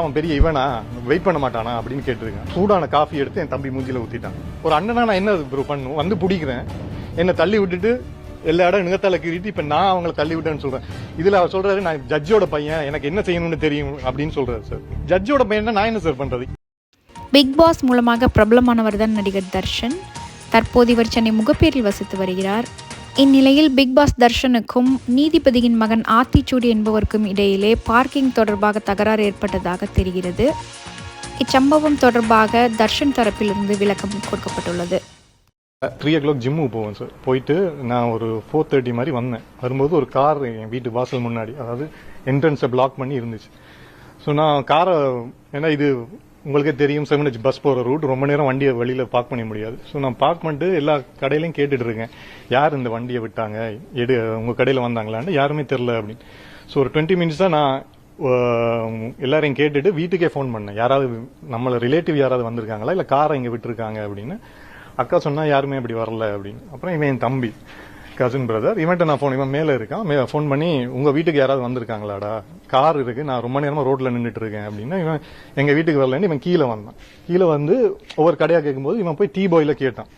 அவன் பெரிய இவனா வெயிட் பண்ண மாட்டானா அப்படின்னு கேட்டிருக்கேன். சூடான காஃபி எடுத்து என் தம்பி மூஞ்சில ஊத்திட்டான். ஒரு அண்ணனா நான் என்ன ப்ரோ பண்ணும்? வந்து பிடிக்கிறேன். என்னை தள்ளி விட்டுட்டு எல்லா இடம் நிகத்தால கீறிட்டு இப்ப நான் அவங்கள தள்ளி விட்டேன்னு சொல்றேன். இதுல அவர் சொல்றாரு நான் ஜட்ஜோட பையன் எனக்கு என்ன செய்யணும்னு தெரியும் அப்படின்னு சொல்றாரு சார் ஜட்ஜோட பையன் நான் என்ன சார் பண்றது? பிக் பாஸ் மூலமாக பிரபலமானவர் தான் நடிகர் தர்ஷன். தற்போது இவர் சென்னை முகப்பேரில் வசித்து வருகிறார். இந்நிலையில் பிக் பாஸ் தர்ஷனுக்கும் நீதிபதியின் மகன் ஆத்திச்சூடி என்பவருக்கும் இடையிலே பார்க்கிங் தொடர்பாக தகராறு ஏற்பட்டதாக தெரிகிறது. இச்சம்பவம் தொடர்பாக தர்ஷன் தரப்பிலிருந்து விளக்கம் கொடுக்கப்பட்டுள்ளது. த்ரீ ஓ கிளாக் ஜிம்முக்கு போவேன் சார் போயிட்டு நான் ஒரு ஃபோர் தேர்ட்டி மாதிரி வந்தேன். வரும்போது ஒரு கார் என் வீட்டு வாசல் முன்னாடி அதாவது என்ட்ரன்ஸை பிளாக் பண்ணி இருந்துச்சு. ஸோ நான் காரை ஏன்னா இது உங்களுக்கே தெரியும் செவன் ஹெச் பஸ் போகிற ரூட் ரொம்ப நேரம் வண்டியை வெளியில் பார்க் பண்ண முடியாது. ஸோ நான் பார்க் பண்ணிட்டு எல்லா கடையிலையும் கேட்டுட்டு இருக்கேன். யார் இந்த வண்டியை விட்டாங்க? எடு உங்கள் கடையில் வந்தாங்களான்னு யாருமே தெரில அப்படின்னு. ஸோ ஒரு டுவெண்ட்டி மினிட்ஸ் தான் நான் எல்லாரையும் கேட்டுட்டு வீட்டுக்கே ஃபோன் பண்ணேன். யாராவது நம்மளை ரிலேட்டிவ் யாராவது வந்திருக்காங்களா? இல்லை காரை இங்கே விட்டுருக்காங்க அப்படின்னு. அக்கா சொன்னால் யாருமே அப்படி வரல அப்படின்னு. அப்புறம் இவன் என் தம்பி. கசின் பிரதர் இவன்ட்ட நான் ஃபோன் இவன் மேலே இருக்கான். ஃபோன் பண்ணி உங்கள் வீட்டுக்கு யாராவது வந்திருக்காங்களாடா? கார் இருக்கு. நான் ரொம்ப நேரமாக ரோட்டில் நின்றுட்டு இருக்கேன் அப்படின்னா இவன் எங்கள் வீட்டுக்கு வரலன்னு இவன் கீழே வந்தான். கீழே வந்து ஒவ்வொரு கடையாக கேட்கும்போது இவன் போய் டீ பாயில் கேட்டான்.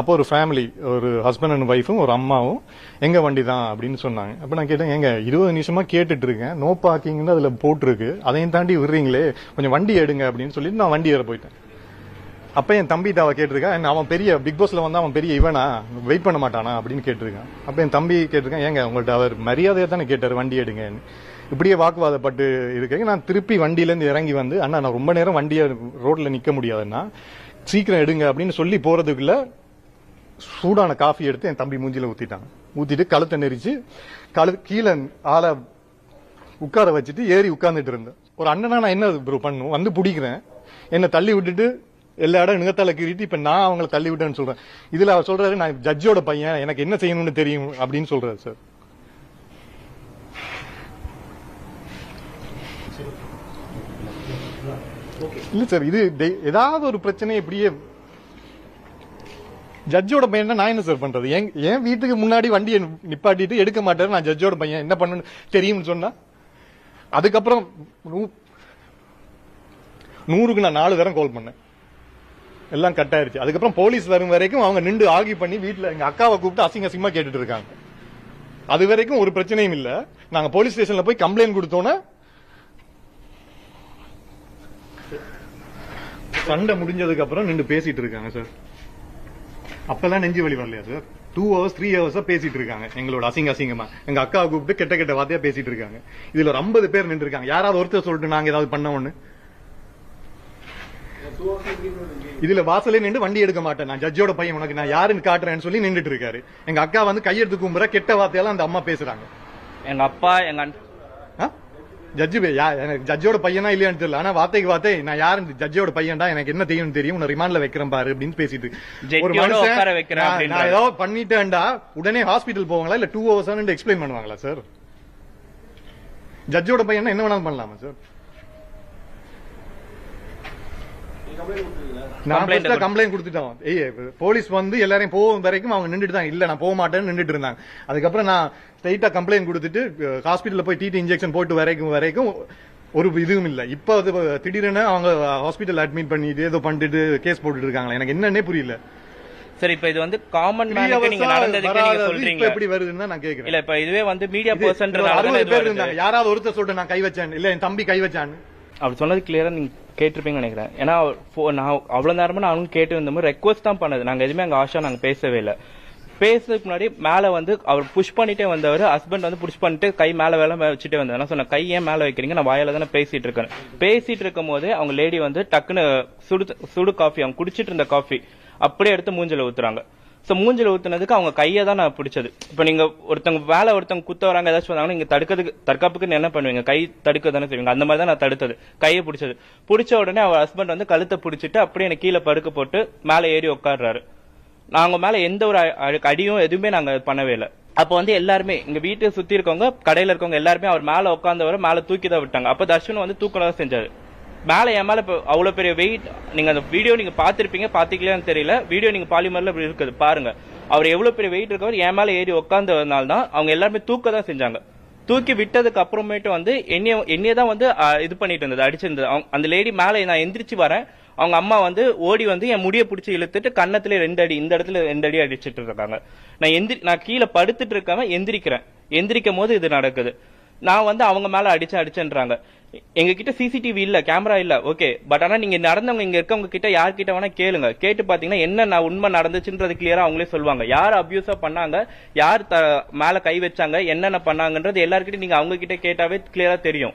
அப்போ ஒரு ஃபேமிலி ஒரு ஹஸ்பண்ட் அண்ட் ஒய்ஃபும் ஒரு அம்மாவும் எங்க வண்டி தான் அப்படின்னு சொன்னாங்க. அப்ப நான் கேட்டேன் எங்க இருபது நிமிஷமா கேட்டுட்டு இருக்கேன் நோ பார்க்கிங்னு அதுல போட்டிருக்கு. அதையும் தாண்டி விடுறீங்களே. கொஞ்சம் வண்டி எடுங்க. அப்படின்னு சொல்லிட்டு நான் வண்டி ஏற போயிட்டேன். அப்போ என் தம்பி அவ கேட்டிருக்கான் என்ன அவன் பெரிய பிக் பாஸில் வந்து அவன் பெரிய இவனா? வெயிட் பண்ண மாட்டானா? அப்படின்னு கேட்டிருக்கான். அப்போ என் தம்பி கேட்டிருக்கான் ஏங்க உங்கள்கிட்ட அவர் மரியாதையாக தானே கேட்டார் வண்டி எடுங்கன்னு. இப்படியே வாக்குவாதப்பட்டு இருக்க நான் திருப்பி வண்டியிலேருந்து இறங்கி வந்து அண்ணா நான் ரொம்ப நேரம் வண்டியை ரோட்டில் நிற்க முடியாதுன்னா சீக்கிரம் எடுங்க அப்படின்னு சொல்லி போகிறதுக்குள்ள சூடான காஃபி எடுத்து என் தம்பி மூஞ்சியில் ஊற்றிட்டான் ஊற்றிட்டு கழுத்தை நெரிச்சு கழு கீழே ஆளை உட்கார வச்சுட்டு ஏறி உட்காந்துட்டு இருந்தேன். ஒரு அண்ணனா நான் என்ன ப்ரோ பண்ணும்? வந்து பிடிக்கிறேன். என்னை தள்ளி விட்டுட்டு எல்லா இடம் நிகத்தால கீறிட்டு இப்ப நான் அவங்களை தள்ளி விட்டேன்னு சொல்றேன். இதுல அவர் சொல்றாரு நான் ஜட்ஜோட பையன் எனக்கு என்ன செய்யணும்னு தெரியும் அப்படின்னு சொல்றாரு சார் இல்ல சார் இது ஏதாவது ஒரு பிரச்சனை இப்படியே ஜட்ஜோட பையன் நான் என்ன சார் பண்றது? என் என் வீட்டுக்கு முன்னாடி வண்டியை நிப்பாட்டிட்டு எடுக்க மாட்டாரு நான் ஜட்ஜோட பையன். என்ன பண்ணணும்? தெரியும்னு சொன்னா? அதுக்கப்புறம் நூ- நூறுக்கு நான் நாலு தரம் கால் பண்ணேன். எல்லாம் கட் ஆயிருச்சு. அதுக்கப்புறம் போலீஸ் வரும் வரைக்கும் அவங்க நின்று ஆகி பண்ணி வீட்டில் எங்கள் அக்காவை கூப்பிட்டு அசிங்க அசிங்கமா கேட்டுட்டு இருக்காங்க. அது வரைக்கும் ஒரு பிரச்சனையும் இல்லை. நாங்கள் போலீஸ் ஸ்டேஷனில் போய் கம்ப்ளைண்ட் கொடுத்தோன்னே சண்டை முடிஞ்சதுக்கு அப்புறம் நின்று பேசிட்டு இருக்காங்க சார் அப்பெல்லாம் நெஞ்சு வலி வரலையா சார் டூ ஹவர்ஸ் த்ரீ ஹவர்ஸா பேசிட்டு இருக்காங்க. எங்களோட அசிங்க அசிங்கமா. எங்க அக்காவை கூப்பிட்டு கெட்ட கெட்ட வார்த்தையா பேசிட்டு இருக்காங்க. இதுல ஒரு ஐம்பது பேர் நின்று இருக்காங்க யாராவது ஒருத்தர் சொல்லிட்டு நாங்க ஏதாவது பண்ண ஒண்ணு? இதுல வாசலே நின்று வண்டி எடுக்க மாட்டேன் நான். ஜட்ஜோட பையன் உனக்கு. நான் யாருன்னு காட்டுறேன்னு சொல்லி நின்றுட்டு இருக்காரு. எங்க அக்கா வந்து கையெடுத்து கும்புற கெட்ட வார்த்தையெல்லாம் அந்த அம்மா பேசுறாங்க. எங்க அப்பா எங்க ஜட்ஜு எனக்கு ஜட்ஜோட பையனா இல்லையான்னு தெரியல. ஆனா வார்த்தைக்கு வார்த்தை நான் யாரு ஜட்ஜோட பையன்டா எனக்கு என்ன தெரியும் தெரியும். உன்னை ரிமாண்ட்ல வைக்கிறேன் பாரு அப்படின்னு பேசிட்டு ஒரு மனுஷன். நான் ஏதோ பண்ணிட்டேன்டா. உடனே ஹாஸ்பிட்டல் போவாங்களா? இல்ல டூ ஹவர்ஸ் எக்ஸ்பிளைன் பண்ணுவாங்களா சார் ஜட்ஜோட பையன் என்ன வேணாலும் பண்ணலாமா சார் நான் கம்ப்ளைண்ட் கொடுத்துட்டோம். ஏய் போலீஸ் வந்து எல்லாரையும் போகும் வரைக்கும் அவங்க நின்றுட்டு தான் இல்ல நான் போக மாட்டேன்னு நின்றுட்டு இருந்தாங்க. அதுக்கப்புறம் நான் ஸ்ட்ரைட்டா கம்ப்ளைண்ட் கொடுத்துட்டு ஹாஸ்பிட்டல்ல போய் டிடி இன்ஜெக்ஷன் போட்டு வரைக்கும் வரைக்கும் ஒரு இதுவும் இல்ல. இப்போ அது திடீர்னு அவங்க ஹாஸ்பிட்டல் அட்மிட் பண்ணிட்டு ஏதோ பண்ணிட்டு கேஸ் போட்டுட்டு இருக்காங்களா? எனக்கு என்னன்னே புரியல. சரி இப்ப இது வந்து காமன் மேனுக்கு நீங்க நடந்ததுக்கு நீங்க சொல்றீங்க. எப்படி வருதுன்னு தான் நான் கேக்குறேன். இல்ல இப்ப இதுவே வந்து மீடியா பர்சன்றதால பேர் இருந்தாங்க. யாராவது ஒருத்தர் சொல்லிட்டு நான் கை வச்சேன் இல்ல என் தம்பி கை வச்சான்னு. அவர் சொன்னது கிளியரா நீங்க கேட்டிருப்பீங்கன்னு நினைக்கிறேன். ஏன்னா அவர் pho- நான் அவ்வளவு நேரமா நானும் கேட்டு இருந்தோம் ரெக்வஸ்ட் தான் பண்ணது. நாங்கள் எதுவுமே அங்கே ஆஷா நாங்கள் பேசவே இல்லை. பேசுறதுக்கு முன்னாடி மேலே வந்து அவர் புஷ் பண்ணிட்டே வந்தவர் ஹஸ்பண்ட் வந்து புஷ் பண்ணிட்டு கை மேலே வேலை வச்சுட்டே வந்தார். நான் சொன்னேன் கை ஏன் மேலே வைக்கிறீங்க? நான் வாயில தானே பேசிட்டு இருக்கேன். பேசிட்டு இருக்கும் போது அவங்க லேடி வந்து டக்குன்னு சுடு சுடு காஃபி அவங்க குடிச்சிட்டு இருந்த காஃபி அப்படியே எடுத்து மூஞ்சில ஊத்துறாங்க. ஸோ மூஞ்சில் ஊத்துனதுக்கு அவங்க கையை தான் நான் பிடிச்சது. இப்போ நீங்க ஒருத்தவங்க வேலை ஒருத்தவங்க குத்த வராங்க ஏதாச்சும் வந்தாங்கன்னா நீங்க தடுக்கிறதுக்கு தற்காப்புக்கு என்ன பண்ணுவீங்க? கை தடுக்க தானே செய்வீங்க. அந்த மாதிரி தான் நான் தடுத்தது. கையை பிடிச்சது. பிடிச்ச உடனே அவர் ஹஸ்பண்ட் வந்து கழுத்தை பிடிச்சிட்டு அப்படியே எனக்கு கீழே படுக்க போட்டு மேலே ஏறி உட்காடுறாரு நாங்க மேல எந்த ஒரு அடியும் எதுவுமே நாங்க பண்ணவே இல்லை. அப்போ வந்து எல்லாருமே இங்க வீட்டை சுத்தி இருக்கவங்க கடையில இருக்கவங்க எல்லாருமே அவர் மேல உட்காந்தவரை மேல தூக்கி தான் விட்டாங்க. அப்ப தர்ஷன் வந்து தூக்கலாம் செஞ்சாரு. மேலே என் மேலே இப்போ அவ்வளோ பெரிய வெயிட் நீங்கள் அந்த வீடியோ நீங்கள் பார்த்துருப்பீங்க பார்த்துக்கலையான்னு தெரியல. வீடியோ நீங்கள் பாலிமரில் இப்படி இருக்குது பாருங்கள் அவர் எவ்வளோ பெரிய வெயிட் இருக்கவர் என் மேலே ஏறி உட்காந்ததுனால தான் அவங்க எல்லாருமே தூக்க தான் செஞ்சாங்க. தூக்கி விட்டதுக்கு அப்புறமேட்டு வந்து என்னைய என்னைய தான் வந்து இது பண்ணிட்டு இருந்தது அடிச்சிருந்தது. அவங்க- அந்த லேடி மேலே நான் எந்திரிச்சு வரேன். அவங்க அம்மா வந்து ஓடி வந்து என் முடியை பிடிச்சி இழுத்துட்டு கன்னத்துல ரெண்டு அடி இந்த இடத்துல ரெண்டு அடி அடிச்சிட்டு இருக்காங்க. நான் எந்திரி நான் கீழே படுத்துட்டு இருக்கவன் எந்திரிக்கிறேன். எந்திரிக்கும் போது இது நடக்குது. நான் வந்து அவங்க மேல அடிச்சு அடிச்சேன்றாங்க. எங்க கிட்ட சிசிடிவி இல்ல கேமரா இல்ல ஓகே பட் ஆனா நீங்க நடந்தவங்க இங்க இருக்கவங்க கிட்ட யார்கிட்ட வேணா கேளுங்க. கேட்டு பாத்தீங்கன்னா என்ன நான் உண்மை நடந்துச்சுன்றது கிளியரா அவங்களே சொல்லுவாங்க. யார் அபியூஸா பண்ணாங்க யார் த- மேல கை வச்சாங்க என்னென்ன பண்ணாங்கன்றது எல்லார்கிட்டயும் நீங்க அவங்க கிட்ட கேட்டாவே கிளியரா தெரியும்.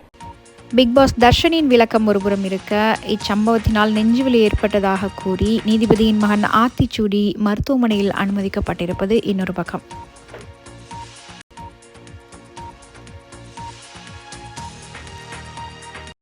பிக் பாஸ் தர்ஷனின் விளக்கம் ஒருபுறம் இருக்க இச்சம்பவத்தினால் நெஞ்சுவலி ஏற்பட்டதாக கூறி நீதிபதியின் மகன் ஆத்திச்சூடி மருத்துவமனையில் அனுமதிக்கப்பட்டிருப்பது இன்னொரு பக்கம்.